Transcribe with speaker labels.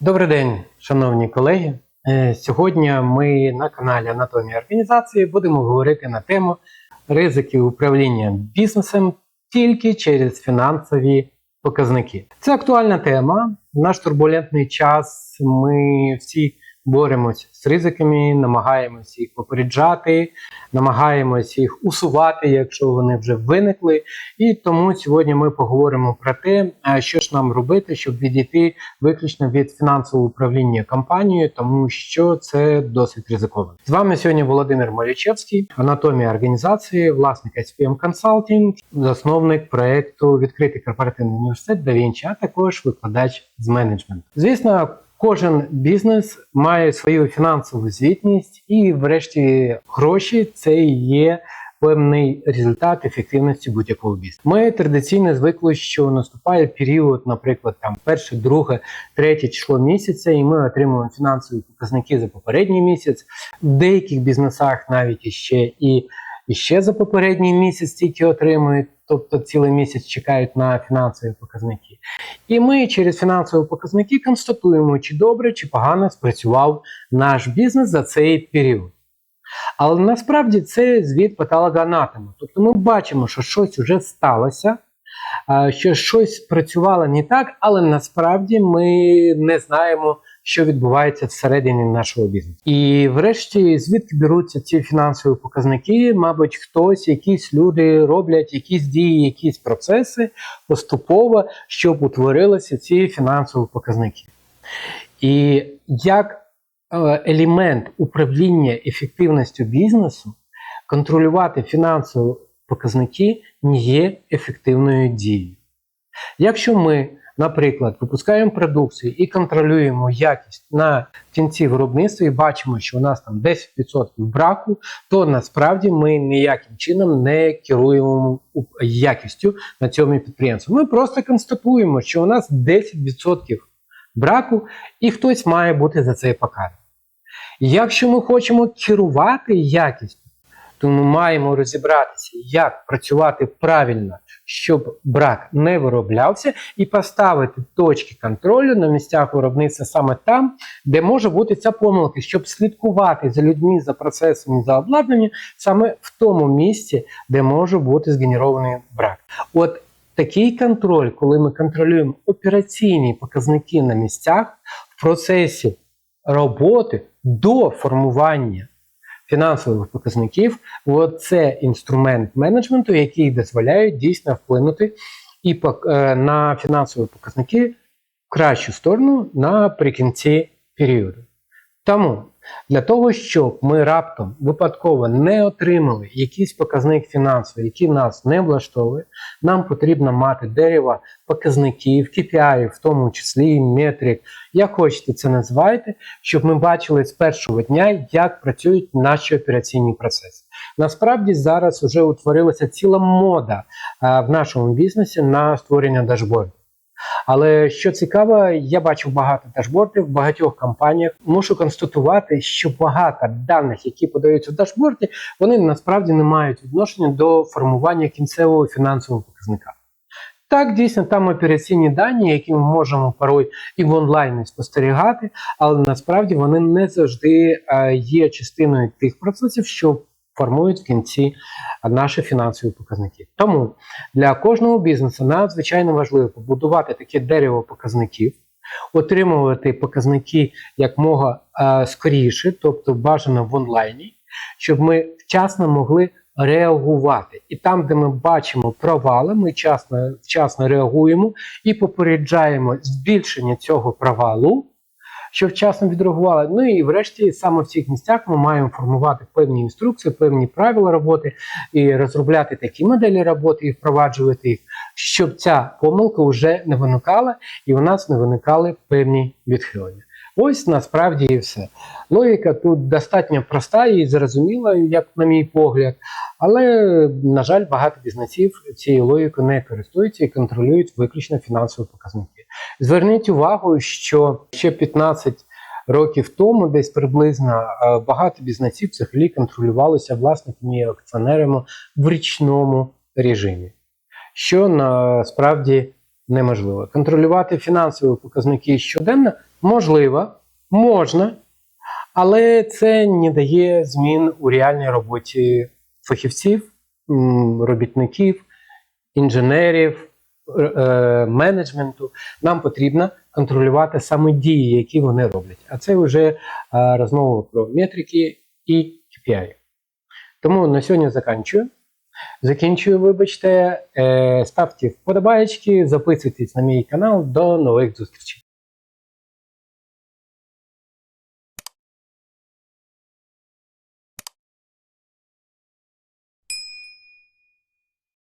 Speaker 1: Добрий день, шановні колеги. Е, Сьогодні ми на каналі Анатомія організації будемо говорити на тему ризики управління бізнесом тільки через фінансові показники. Це актуальна тема. В наш турбулентний час ми всі боремось з ризиками, намагаємося їх попереджати, намагаємося їх усувати, якщо вони вже виникли. І тому сьогодні ми поговоримо про те, що ж нам робити, щоб відійти виключно від фінансового управління компанією, тому що це досить ризиковано. З вами сьогодні Володимир Малючевський, анатомія організації, власник SPM Consulting, засновник проекту Відкритий корпоративний університет Da Vinci, а також викладач з менеджменту. Звісно. Кожен бізнес має свою фінансову звітність, і, врешті, гроші це є певний результат ефективності будь-якого бізнесу. Ми традиційно звикли, що наступає період, наприклад, там перше, друге, третє число місяця, і ми отримуємо фінансові показники за попередній місяць. В деяких бізнесах навіть іще і. Ще за попередній місяць тільки отримують, тобто цілий місяць чекають на фінансові показники. І ми через фінансові показники констатуємо, чи добре, чи погано спрацював наш бізнес за цей період. Але насправді це звіт патологоанатома. Тобто ми бачимо, що щось вже сталося, що щось працювало не так, але насправді ми не знаємо, що відбувається всередині нашого бізнесу. І врешті, звідки беруться ці фінансові показники? Мабуть, хтось, якісь люди роблять якісь дії, якісь процеси поступово, щоб утворилися ці фінансові показники. І як е, елемент управління ефективністю бізнесу, контролювати фінансові показники не є ефективною дією. Якщо ми, наприклад, випускаємо продукцію і контролюємо якість на кінці виробництва і бачимо, що у нас там 10% браку, то насправді ми ніяким чином не керуємо якістю на цьому підприємстві. Ми просто констатуємо, що у нас 10% браку, і хтось має бути за це покараний. Якщо ми хочемо керувати якістю, то ми маємо розібратися, як працювати правильно, щоб брак не вироблявся, і поставити точки контролю на місцях виробництва саме там, де може бути ця помилка, щоб слідкувати за людьми, за процесами, за обладнанням, саме в тому місці, де може бути згенерований брак. От такий контроль, коли ми контролюємо операційні показники на місцях в процесі роботи до формування фінансових показників, це інструмент менеджменту, який дозволяє дійсно вплинути і на фінансові показники в кращу сторону наприкінці періоду. Тому для того, щоб ми раптом випадково не отримали якийсь показник фінансовий, який нас не влаштовує, нам потрібно мати дерево показників, KPI, в тому числі метрик, як хочете це називайте, щоб ми бачили з першого дня, як працюють наші операційні процеси. Насправді зараз вже утворилася ціла мода в нашому бізнесі на створення дашбордів. Але що цікаво, я бачив багато дашбордів в багатьох компаніях. Мушу констатувати, що багато даних, які подаються в дашборді, вони насправді не мають відношення до формування кінцевого фінансового показника. Так, дійсно, там операційні дані, які ми можемо порой і в онлайні спостерігати, але насправді вони не завжди є частиною тих процесів, що формують в кінці наші фінансові показники. Тому для кожного бізнесу надзвичайно важливо побудувати таке дерево показників, отримувати показники якмога скоріше, тобто бажано в онлайні, щоб ми вчасно могли реагувати. І там, де ми бачимо провали, ми вчасно, вчасно реагуємо і попереджаємо збільшення цього провалу що вчасно відреагували. Ну і врешті саме в цих місцях ми маємо формувати певні інструкції, певні правила роботи і розробляти такі моделі роботи і впроваджувати їх, щоб ця помилка вже не виникала і у нас не виникали певні відхилення. Ось насправді і все. Логіка тут достатньо проста і зрозуміла, як на мій погляд, але, на жаль, багато бізнесів цією логікою не користуються і контролюють виключно фінансові показники. Зверніть увагу, що ще 15 років тому, десь приблизно багато бізнесів взагалі контролювалися власниками і акціонерами в річному режимі, що насправді неможливо. Контролювати фінансові показники щоденно можливо, можна, але це не дає змін у реальній роботі фахівців, робітників, інженерів, е, е, менеджменту. Нам потрібно контролювати саме дії, які вони роблять. А це вже е, розмова про метрики і KPI. Тому на сьогодні закінчую. Закінчую, вибачте. Е, Ставте вподобайки, записуйтесь на мій канал. До нових зустрічей.